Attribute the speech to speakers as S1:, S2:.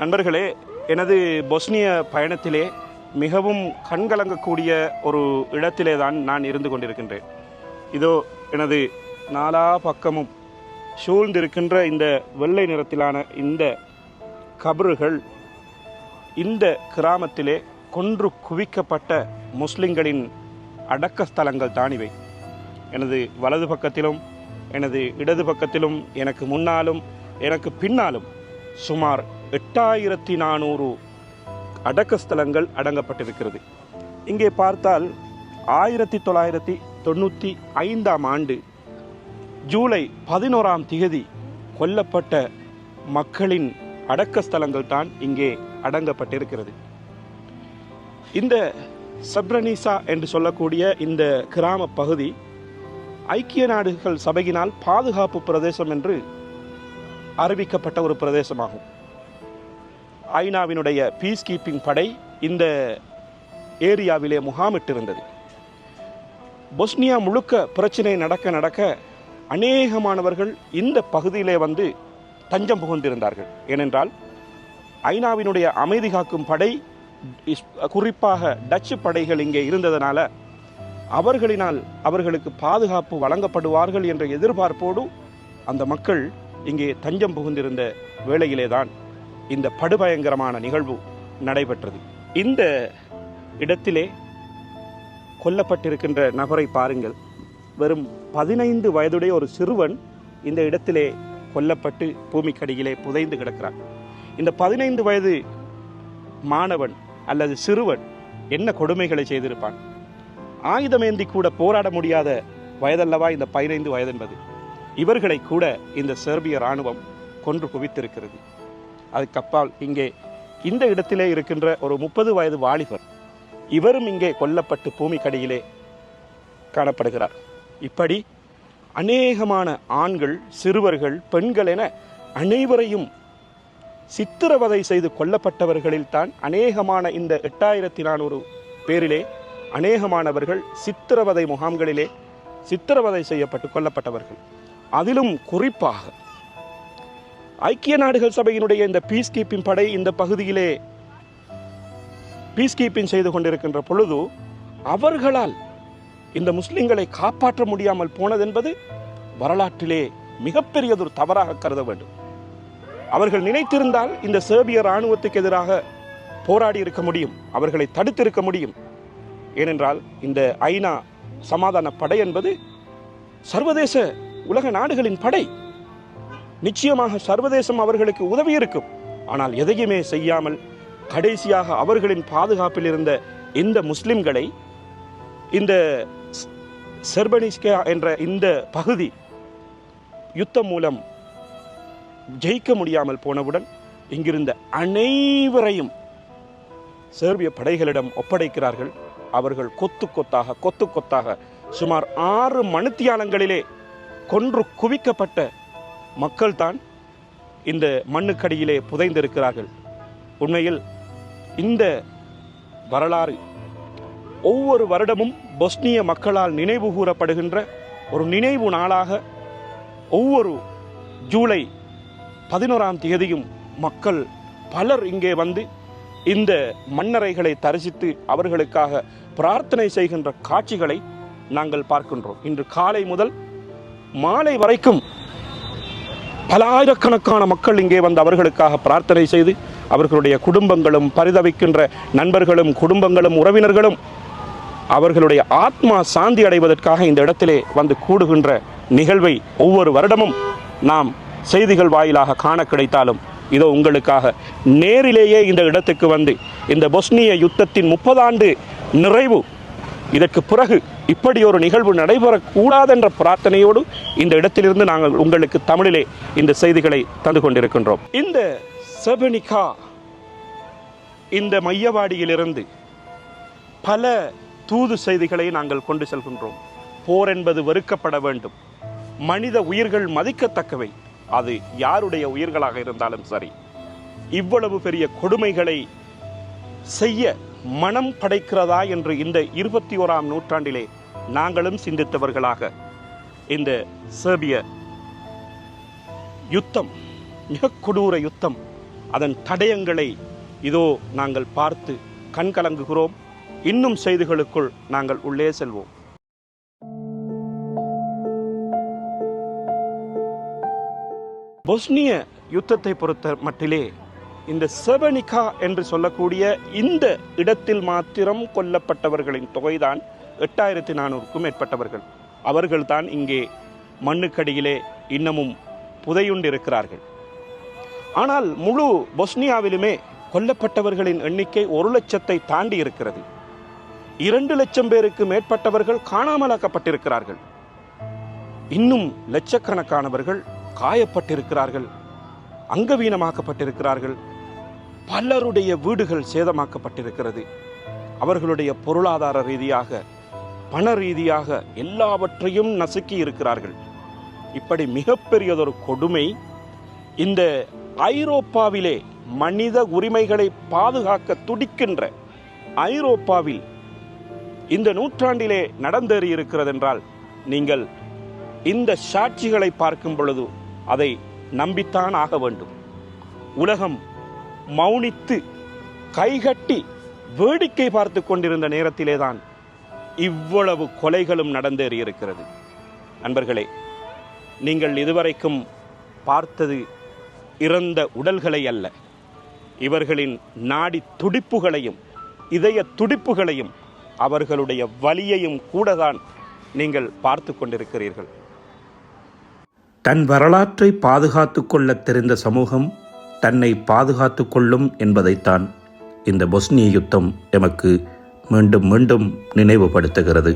S1: நண்பர்களே எனது பொஸ்னிய பயணத்திலே மிகவும் கண்கலங்கக்கூடிய ஒரு இடத்திலே தான் நான் இருந்து கொண்டிருக்கின்றேன். இதோ எனது நாலா பக்கமும் சூழ்ந்திருக்கின்ற இந்த வெள்ளை நிறத்திலான இந்த கபறுகள் இந்த கிராமத்திலே கொன்று குவிக்கப்பட்ட முஸ்லிம்களின் அடக்க ஸ்தலங்கள் தான் இவை. எனது வலது பக்கத்திலும் எனது இடது பக்கத்திலும் எனக்கு முன்னாலும் எனக்கு பின்னாலும் சுமார் எட்டாயிரத்தி நானூறு அடக்க ஸ்தலங்கள் அடங்கப்பட்டிருக்கிறது. இங்கே பார்த்தால் ஆயிரத்தி தொள்ளாயிரத்தி தொண்ணூற்றி ஐந்தாம் ஆண்டு ஜூலை பதினோராம் திகதி கொல்லப்பட்ட மக்களின் அடக்க ஸ்தலங்கள் தான் இங்கே அடங்கப்பட்டிருக்கிறது. இந்த சப்ரனீசா என்று சொல்லக்கூடிய இந்த கிராம பகுதி ஐக்கிய நாடுகள் சபையினால் பாதுகாப்பு பிரதேசம் என்று அறிவிக்கப்பட்ட ஒரு பிரதேசமாகும். ஐநாவினுடைய பீஸ் கீப்பிங் படை இந்த ஏரியாவிலே முகாமிட்டிருந்தது. பொஸ்னியா முழுக்க பிரச்சனை நடக்க நடக்க அநேகமானவர்கள் இந்த பகுதியிலே வந்து தஞ்சம் புகுந்திருந்தார்கள். ஏனென்றால் ஐநாவினுடைய அமைதி காக்கும் படை இஸ்- குறிப்பாக டச்சு படைகள் இங்கே இருந்ததனால அவர்களினால் அவர்களுக்கு பாதுகாப்பு வழங்கப்படுவார்கள் என்ற எதிர்பார்ப்போடு அந்த மக்கள் இங்கே தஞ்சம் புகுந்திருந்த வேளையிலேதான் இந்த படுபயங்கரமான நிகழ்வு நடைபெற்றது. இந்த இடத்திலே கொல்லப்பட்டிருக்கின்ற நபரை பாருங்கள். வெறும் பதினைந்து வயதுடைய ஒரு சிறுவன் இந்த இடத்திலே கொல்லப்பட்டு பூமிக்கடியிலே புதைந்து கிடக்கிறார் இந்த பதினைந்து வயது மாணவன் அல்லது சிறுவன் என்ன கொடுமைகளை செய்திருப்பான்? ஆயுதமேந்தி கூட போராட முடியாத வயதல்லவா இந்த பதினைந்து வயது என்பது. இவர்களை கூட இந்த செர்பிய இராணுவம் கொன்று குவித்திருக்கிறது. அதுக்கப்பால் இங்கே இந்த இடத்திலே இருக்கின்ற ஒரு முப்பது வயது வாலிபர் இவரும் இங்கே கொல்லப்பட்டு பூமிக்கடியிலே காணப்படுகிறார். இப்படி அநேகமான ஆண்கள் சிறுவர்கள் பெண்கள் என அனைவரையும் சித்திரவதை செய்து கொல்லப்பட்டவர்களில் தான் அநேகமான இந்த எட்டாயிரத்தி நானூறு பேரிலே அநேகமானவர்கள் சித்திரவதை முகாம்களிலே சித்திரவதை செய்யப்பட்டு கொல்லப்பட்டவர்கள். அதிலும் குறிப்பாக ஐக்கிய நாடுகள் சபையினுடைய இந்த பீஸ் கீப்பிங் படை இந்த பகுதியிலே பீஸ் கீப்பிங் செய்து கொண்டிருக்கின்ற பொழுது அவர்களால் இந்த முஸ்லிம்களை காப்பாற்ற முடியாமல் போனதென்பது வரலாற்றிலே மிகப்பெரியதொரு தவறாக கருத வேண்டும். அவர்கள் நினைத்திருந்தால் இந்த சேர்பிய இராணுவத்துக்கு எதிராக போராடி இருக்க முடியும் அவர்களை தடுத்திருக்க முடியும். ஏனென்றால் இந்த ஐநா சமாதான படை என்பது சர்வதேச உலக நாடுகளின் படை. நிச்சயமாக சர்வதேசம் அவர்களுக்கு உதவி இருக்கும் ஆனால் எதையுமே செய்யாமல் கடைசியாக அவர்களின் பாதுகாப்பில் இருந்த இந்த முஸ்லிம்களை இந்த செர்பனிஸ்கா என்ற இந்த பகுதி யுத்தம் மூலம் ஜெயிக்க முடியாமல் போனவுடன் இங்கிருந்த அனைவரையும் சேர்பிய படைகளிடம் ஒப்படைக்கிறார்கள். அவர்கள் கொத்து கொத்தாக கொத்து கொத்தாக சுமார் ஆறு மணித்தியாலங்களிலே கொன்று குவிக்கப்பட்ட மக்கள்தான் இந்த மண்ணுக்கடியிலே புதைந்திருக்கிறார்கள். உண்மையில் இந்த வரலாறு ஒவ்வொரு வருடமும் பொஸ்னிய மக்களால் நினைவு கூறப்படுகின்ற ஒரு நினைவு நாளாக ஒவ்வொரு ஜூலை பதினோராம் தேதியும் மக்கள் பலர் இங்கே வந்து இந்த மன்னரைகளை தரிசித்து அவர்களுக்காக பிரார்த்தனை செய்கின்ற காட்சிகளை நாங்கள் பார்க்கின்றோம். இன்று காலை முதல் மாலை வரைக்கும் பல ஆயிரக்கணக்கான மக்கள் இங்கே வந்து அவர்களுக்காக பிரார்த்தனை செய்து அவர்களுடைய குடும்பங்களும் பரிதவிக்கின்ற நண்பர்களும் குடும்பங்களும் உறவினர்களும் அவர்களுடைய ஆத்மா சாந்தி அடைவதற்காக இந்த இடத்திலே வந்து கூடுகின்ற நிகழ்வை ஒவ்வொரு வருடமும் நாம் செய்திகள் வாயிலாக காண கிடைத்தாலும் இதோ உங்களுக்காக நேரிலேயே இந்த இடத்துக்கு வந்து இந்த பொஸ்னிய யுத்தத்தின் முப்பதாண்டு நிறைவு இதற்கு பிறகு இப்படி ஒரு நிகழ்வு நடைபெறக்கூடாதென்ற பிரார்த்தனையோடு இந்த இடத்திலிருந்து நாங்கள் உங்களுக்கு தமிழிலே இந்த செய்திகளை தந்து கொண்டிருக்கின்றோம். இந்த செபனிகா இந்த மையவாடியிலிருந்து பல தூது செய்திகளை நாங்கள் கொண்டு செல்கின்றோம். போர் என்பது வெறுக்கப்பட வேண்டும். மனித உயிர்கள் மதிக்கத்தக்கவை. அது யாருடைய உயிர்களாக இருந்தாலும் சரி. இவ்வளவு பெரிய கொடுமைகளை செய்ய மனம் படைக்கிறதா என்று இந்த இருபத்தி ஓராம் நூற்றாண்டிலே நாங்களும் சிந்தித்தவர்களாக. இந்த சேர்பிய யுத்தம் மிக கொடூர யுத்தம் அதன் தடயங்களை இதோ நாங்கள் பார்த்து கண்கலங்குகிறோம். இன்னும் செய்திகளுக்குள் நாங்கள் உள்ளே செல்வோம். பொஸ்னிய யுத்தத்தை பொறுத்த மட்டிலே இந்த செவனிகா என்று சொல்லக்கூடிய இந்த இடத்தில் மாத்திரம் கொல்லப்பட்டவர்களின் தொகைதான் எட்டாயிரத்தி நானூறுக்கும் மேற்பட்டவர்கள். அவர்கள்தான் இங்கே மண்ணுக்கடியிலே இன்னமும் புதையுண்டிருக்கிறார்கள். ஆனால் முழு பொஸ்னியாவிலுமே கொல்லப்பட்டவர்களின் எண்ணிக்கை ஒரு லட்சத்தை தாண்டி இருக்கிறது. இரண்டு லட்சம் பேருக்கு மேற்பட்டவர்கள் காணாமலாக்கப்பட்டிருக்கிறார்கள். இன்னும் லட்சக்கணக்கானவர்கள் காயப்பட்டிருக்கிறார்கள் அங்கவீனமாக்கப்பட்டிருக்கிறார்கள். பலருடைய வீடுகள் சேதமாக்கப்பட்டிருக்கிறது. அவர்களுடைய பொருளாதார ரீதியாக பண ரீதியாக எல்லாவற்றையும் நசுக்கி இருக்கிறார்கள். இப்படி மிகப்பெரியதொரு கொடுமை இந்த ஐரோப்பாவிலே மனித உரிமைகளை பாதுகாக்க துடிக்கின்ற ஐரோப்பாவில் இந்த நூற்றாண்டிலே நடந்தேறி இருக்கிறது என்றால் நீங்கள் இந்த சாட்சிகளை பார்க்கும் பொழுது அதை நம்பித்தான் ஆக வேண்டும். உலகம் மௌனித்து கைகட்டி வேடிக்கை பார்த்து கொண்டிருந்த நேரத்திலேதான் இவ்வளவு கொலைகளும் நடந்தேறி இருக்கிறது. நண்பர்களே நீங்கள் இதுவரைக்கும் பார்த்தது இறந்த உடல்களை அல்ல. இவர்களின் நாடி துடிப்புகளையும் இதய துடிப்புகளையும் அவர்களுடைய வலியையும் கூடதான் நீங்கள் பார்த்து கொண்டிருக்கிறீர்கள். தன் வரலாற்றை பாதுகாத்து கொள்ள தெரிந்த சமூகம் தன்னை பாதுகாத்து கொள்ளும் என்பதைத்தான் இந்த பொஸ்னிய யுத்தம் எமக்கு மீண்டும் மீண்டும் நினைவுபடுத்துகிறது.